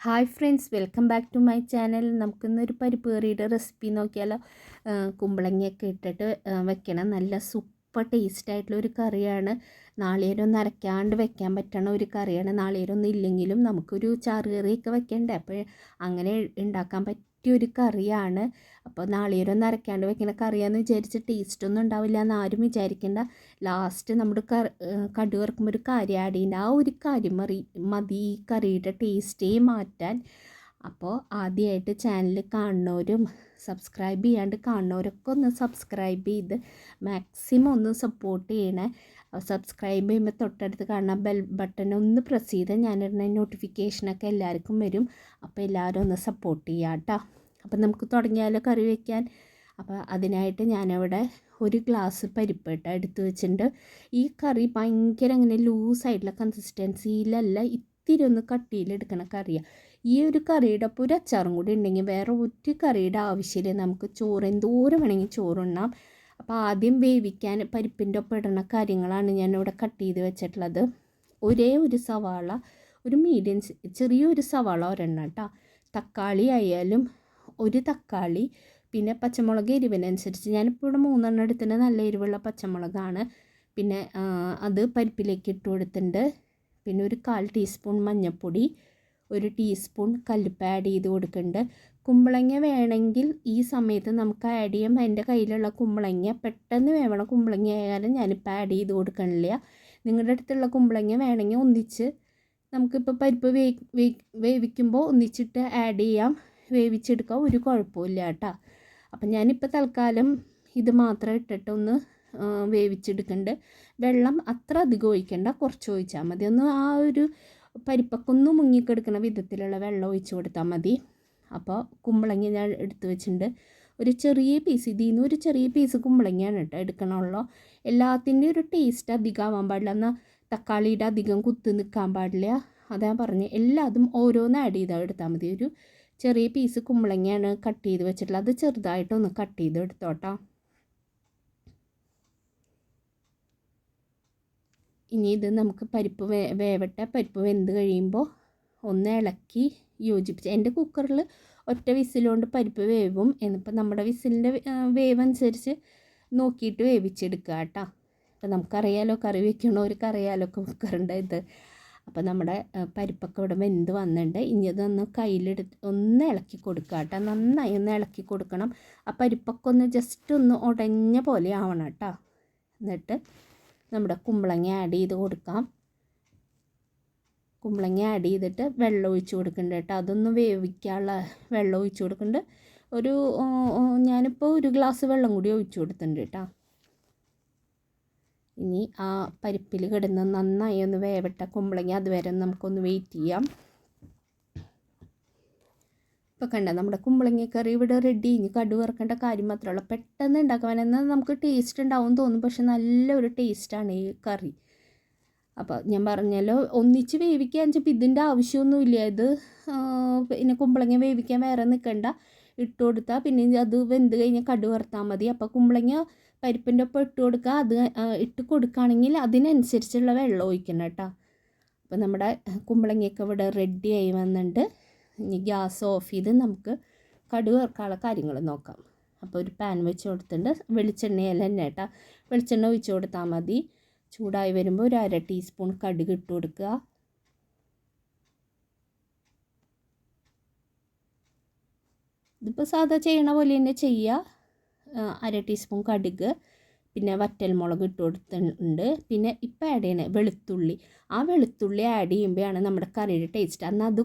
Hi friends welcome back to my channel. നമുക്കിന്നൊരു പരിപ്പ് കറിയുടെ റെസിപ്പി നോക്കിയാലോ? കുമ്പളങ്ങയൊക്കെ ഇട്ടിട്ട് വെക്കണം നല്ല സൂപ്പർ ടേസ്റ്റ് ആയിട്ടുള്ള ഒരു കറിയാണ്. നാളികേരം നരയ്ക്കാണ്ട് വെക്കാൻ പറ്റണ ഒരു കറിയാണ്. നാളികേരം ഒന്നും ഇല്ലെങ്കിലും നമുക്കൊരു ചാറുകറിയൊക്കെ വെക്കണ്ടേ? അപ്പോൾ അങ്ങനെ ഉണ്ടാക്കാൻ പറ്റിയ ഒരു കറിയാണ്. അപ്പോൾ നാളികേരം ഒന്നും അരയ്ക്കാണ്ട് വെക്കുന്ന കറിയാന്ന് വിചാരിച്ച് ടേസ്റ്റൊന്നും ഉണ്ടാവില്ല എന്ന് ആരും വിചാരിക്കേണ്ട. ലാസ്റ്റ് നമ്മുടെ കടുക് വറുക്കുമ്പോൾ ഒരു കാര്യം ആഡ് ചെയ്യേണ്ട ആ ഒരു കാര്യം മറി മതി ഈ കറിയുടെ ടേസ്റ്റേ മാറ്റാൻ. അപ്പോൾ ആദ്യമായിട്ട് ചാനൽ കാണുന്നവരും സബ്സ്ക്രൈബ് ചെയ്യാണ്ട് കാണുന്നവരൊക്കെ ഒന്ന് സബ്സ്ക്രൈബ് ചെയ്ത് മാക്സിമം ഒന്ന് സപ്പോർട്ട് ചെയ്യണേ. സബ്സ്ക്രൈബ് ചെയ്യുമ്പോൾ തൊട്ടടുത്ത് കാണുന്ന ബെൽ ബട്ടൺ ഒന്ന് പ്രസ് ഞാൻ ഞാനിടുന്ന നോട്ടിഫിക്കേഷനൊക്കെ എല്ലാവർക്കും വരും. അപ്പോൾ എല്ലാവരും ഒന്ന് സപ്പോർട്ട് ചെയ്യാം കേട്ടോ അപ്പം നമുക്ക് തുടങ്ങിയാലോ കറി വയ്ക്കാൻ അപ്പോൾ അതിനായിട്ട് ഞാനവിടെ ഒരു ഗ്ലാസ് പരിപ്പ് കേട്ടോ എടുത്ത് വെച്ചിട്ടുണ്ട്. ഈ കറി ഭയങ്കര അങ്ങനെ ലൂസായിട്ടുള്ള കൺസിസ്റ്റൻസിയിലല്ല ഇത്തിരി ഒന്ന് കട്ടിയിലെടുക്കണ കറിയാണ് ഈ ഒരു കറിയുടെ ഒപ്പം ഒരു അച്ചാറും കൂടി ഉണ്ടെങ്കിൽ വേറെ ഒരു കറിയുടെ ആവശ്യമില്ല. നമുക്ക് ചോറ് എന്തോരം വേണമെങ്കിൽ ചോറുണ്ണാം അപ്പോൾ ആദ്യം വേവിക്കാൻ പരിപ്പിന്റെ ഒപ്പം ഇടുന്ന കാര്യങ്ങളാണ് ഞാൻ ഇവിടെ കട്ട് ചെയ്ത് വെച്ചിട്ടുള്ളത്. ഒരേ ഒരു സവാള ഒരു മീഡിയം ചെറിയൊരു സവാള ഒരെണ്ണം കേട്ടോ. തക്കാളി ആയാലും ഒരു തക്കാളി പിന്നെ പച്ചമുളക് എരിവിനനുസരിച്ച്. ഞാനിപ്പോൾ ഇവിടെ മൂന്നെണ്ണം എടുത്തിട്ട് നല്ല എരിവുള്ള പച്ചമുളകാണ്. പിന്നെ അത് പരിപ്പിലേക്ക് ഇട്ട് കൊടുത്തിട്ടുണ്ട്. പിന്നെ ഒരു കാൽ ടീസ്പൂൺ മഞ്ഞൾപ്പൊടി ഒരു ടീസ്പൂൺ കല്ലുപ്പ് ആഡ് ചെയ്ത് കൊടുക്കുന്നുണ്ട്. കുമ്പളങ്ങ വേണമെങ്കിൽ ഈ സമയത്ത് നമുക്ക് ആഡ് ചെയ്യാം. എന്റെ കയ്യിലുള്ള കുമ്പളങ്ങ പെട്ടെന്ന് വേവണ കുമ്പളങ്ങ ആയാലും ഞാനിപ്പോൾ ആഡ് ചെയ്ത് കൊടുക്കണില്ല. നിങ്ങളുടെ അടുത്തുള്ള കുമ്പളങ്ങ വേണമെങ്കിൽ ഒന്നിച്ച് നമുക്കിപ്പോൾ പരിപ്പ് വേ വേവിക്കുമ്പോൾ ഒന്നിച്ചിട്ട് ആഡ് ചെയ്യാം. വേവിച്ചെടുക്കാം ഒരു കുഴപ്പമില്ല കേട്ടോ. അപ്പം ഞാനിപ്പോൾ തൽക്കാലം ഇത് മാത്രം ഇട്ടിട്ടൊന്ന് ആ, വേവിച്ചെടുക്കുന്നുണ്ട് വെള്ളം അത്ര അധികം ഒഴിക്കേണ്ട കുറച്ച് ഒഴിച്ചാൽ മതി. ഒന്ന് ആ ഒരു പരിപ്പക്കൊന്നും മുങ്ങിക്കെടുക്കുന്ന വിധത്തിലുള്ള വെള്ളം ഒഴിച്ചു കൊടുത്താൽ മതി. അപ്പോൾ കുമ്പളങ്ങ ഞാൻ എടുത്ത് വെച്ചിട്ടുണ്ട്. ഒരു ചെറിയ പീസ് ഇതിൽ നിന്ന് ഒരു ചെറിയ പീസ് കുമ്പളങ്ങയാണ് കേട്ടോ എടുക്കണമല്ലോ എല്ലാത്തിന്റെയും ഒരു ടേസ്റ്റ് അധികമാവാൻ പാടില്ല. എന്നാൽ തക്കാളിയുടെ അധികം കുത്ത് നിൽക്കാൻ പാടില്ല. അതാ പറഞ്ഞ് എല്ലാതും ഓരോന്ന് ആഡ് ചെയ്താൽ എടുത്താൽ മതി. ഒരു ചെറിയ പീസ് കുമ്പളങ്ങയാണ് കട്ട് ചെയ്ത് വെച്ചിട്ടുള്ളത്. അത് ചെറുതായിട്ടൊന്ന് കട്ട് ചെയ്ത് എടുത്തോട്ടോ ഇനി ഇത് നമുക്ക് പരിപ്പ് വേ വേവട്ടെ. പരിപ്പ് വെന്ത് കഴിയുമ്പോൾ ഒന്ന് ഇളക്കി യോജിപ്പിച്ച് എന്റെ കുക്കറിൽ ഒറ്റ വിസിലുകൊണ്ട് പരിപ്പ് വേവും. എന്നിപ്പോൾ നമ്മുടെ വിസിലിന്റെ വേവ് അനുസരിച്ച് നോക്കിയിട്ട് വേവിച്ചെടുക്കുക കേട്ടോ അപ്പോൾ നമുക്കറിയാലോ കറി വെക്കണവർക്ക് അറിയാലോ കുക്കറിന്റെ ഇത്. അപ്പോൾ നമ്മുടെ പരിപ്പൊക്കെ ഇവിടെ വെന്ത് വന്നിട്ടുണ്ട് ഇനി അതൊന്ന് കയ്യിലെടുത്ത് ഒന്ന് ഇളക്കി കൊടുക്കുക കേട്ടോ നന്നായി ഒന്ന് ഇളക്കി കൊടുക്കണം. ആ പരിപ്പൊക്കെ ഒന്ന് ജസ്റ്റ് ഒന്ന് ഉടഞ്ഞ പോലെ ആവണം കേട്ടോ എന്നിട്ട് നമ്മുടെ കുമ്പളങ്ങ ആഡ് ചെയ്ത് കൊടുക്കാം. കുമ്പളങ്ങ ആഡ് ചെയ്തിട്ട് വെള്ളം ഒഴിച്ച് കൊടുക്കുന്നുണ്ട് കേട്ടോ. അതൊന്ന് വേവിക്കാനുള്ള വെള്ളം ഒഴിച്ച് കൊടുക്കുന്നുണ്ട് ഒരു ഞാനിപ്പോൾ ഒരു ഗ്ലാസ് വെള്ളം കൂടി ഒഴിച്ച് കൊടുത്തിട്ടുണ്ട് കേട്ടോ. ഇനി ആ പരിപ്പിൽ കിടന്ന് നന്നായി ഒന്ന് വേവട്ട കുമ്പളങ്ങ. അതുവരെ നമുക്കൊന്ന് വെയിറ്റ് ചെയ്യാം. ഇപ്പോൾ കണ്ട നമ്മുടെ കുമ്പളങ്ങ കറി ഇവിടെ റെഡി ഇനി കടു വറക്കേണ്ട കാര്യം മാത്രമേ ഉള്ളൂ. പെട്ടെന്ന് ഉണ്ടാക്കാൻ എന്നാൽ നമുക്ക് ടേസ്റ്റ് ഉണ്ടാവും തോന്നും. പക്ഷെ നല്ലൊരു ടേസ്റ്റാണ് ഈ കറി. അപ്പോൾ ഞാൻ പറഞ്ഞല്ലോ ഒന്നിച്ച് വേവിക്കാൻ വെച്ചപ്പോൾ ഇതിന്റെ ആവശ്യമൊന്നുമില്ല. ഇത് പിന്നെ കുമ്പളങ്ങ വേവിക്കാൻ വേറെ നിൽക്കണ്ട ഇട്ട് കൊടുത്താൽ പിന്നെ അത് വെന്ത് കഴിഞ്ഞാൽ കടു വറുത്താൽ മതി. അപ്പോൾ കുമ്പളങ്ങ പരിപ്പിന്റെ ഒപ്പം ഇട്ട് കൊടുക്കുക അത് ഇട്ട് കൊടുക്കുകയാണെങ്കിൽ അതിനനുസരിച്ചുള്ള വെള്ളം ഒഴിക്കണം കേട്ടോ. അപ്പോൾ നമ്മുടെ കുമ്പളങ്ങയൊക്കെ ഇവിടെ റെഡിയായി വന്നിട്ടുണ്ട്. ഇനി ഗ്യാസ് ഓഫ് ചെയ്ത് നമുക്ക് കടുക് വറുക്കാനുള്ള കാര്യങ്ങൾ നോക്കാം. അപ്പോൾ ഒരു പാൻ വെച്ച് കൊടുത്തിട്ടുണ്ട്. വെളിച്ചെണ്ണയല്ല തന്നെ കേട്ടോ. വെളിച്ചെണ്ണ ഒഴിച്ച് കൊടുത്താൽ മതി. ചൂടായി വരുമ്പോൾ ഒരു അര ടീസ്പൂൺ കടുക് ഇട്ട് കൊടുക്കുക. ഇതിപ്പോൾ സാധാ ചെയ്യണ പോലെ തന്നെ ചെയ്യുക അര ടീസ്പൂൺ കടുക്. പിന്നെ വറ്റൽമുളക് ഇട്ട് കൊടുത്തിട്ടുണ്ട്. പിന്നെ ഇപ്പം ആഡ് ചെയ്യണേ വെളുത്തുള്ളി. ആ വെളുത്തുള്ളി ആഡ് ചെയ്യുമ്പോഴാണ് നമ്മുടെ കറിയുടെ ടേസ്റ്റ് എന്നാൽ അത്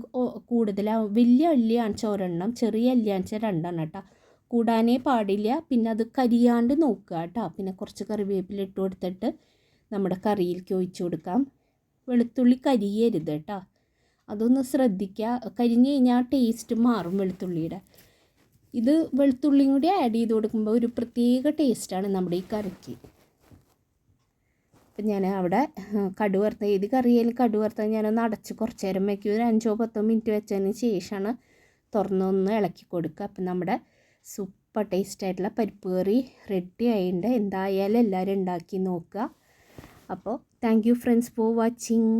കൂടുതലാവും വലിയ അല്ലിയാണിച്ച ഒരെണ്ണം ചെറിയ അല്ലിയാണിച്ച രണ്ടെണ്ണം കേട്ടോ കൂടാനേ പാടില്ല. പിന്നെ അത് കരിയാണ്ട് നോക്കുക കേട്ടോ പിന്നെ കുറച്ച് കറിവേപ്പില ഇട്ട് കൊടുത്തിട്ട് നമ്മുടെ കറിയിലേക്ക് ഒഴിച്ച് കൊടുക്കാം. വെളുത്തുള്ളി കരിയരുത് കേട്ടോ അതൊന്ന് ശ്രദ്ധിക്കുക കരിഞ്ഞ് കഴിഞ്ഞാൽ ടേസ്റ്റ് മാറും വെളുത്തുള്ളിയുടെ. ഇത് വെളുത്തുള്ളിയും കൂടി ആഡ് ചെയ്ത് കൊടുക്കുമ്പോൾ ഒരു പ്രത്യേക ടേസ്റ്റാണ് നമ്മുടെ ഈ കറിക്ക്. അപ്പം ഞാൻ അവിടെ കടുവറുത്ത ഏത് കറിയായാലും കടുവറുത്ത ഞാനൊന്ന് അടച്ച് കുറച്ച് നേരം വയ്ക്കും ഒരു അഞ്ചോ പത്തോ മിനിറ്റ് വെച്ചതിന് ശേഷമാണ് തുറന്നൊന്ന് ഇളക്കി കൊടുക്കുക. അപ്പം നമ്മുടെ സൂപ്പർ ടേസ്റ്റ് ആയിട്ടുള്ള പരിപ്പ് കറി റെഡി ആയിട്ടുണ്ട്. എന്തായാലും എല്ലാവരും ഉണ്ടാക്കി നോക്കുക. അപ്പോൾ thank you friends for watching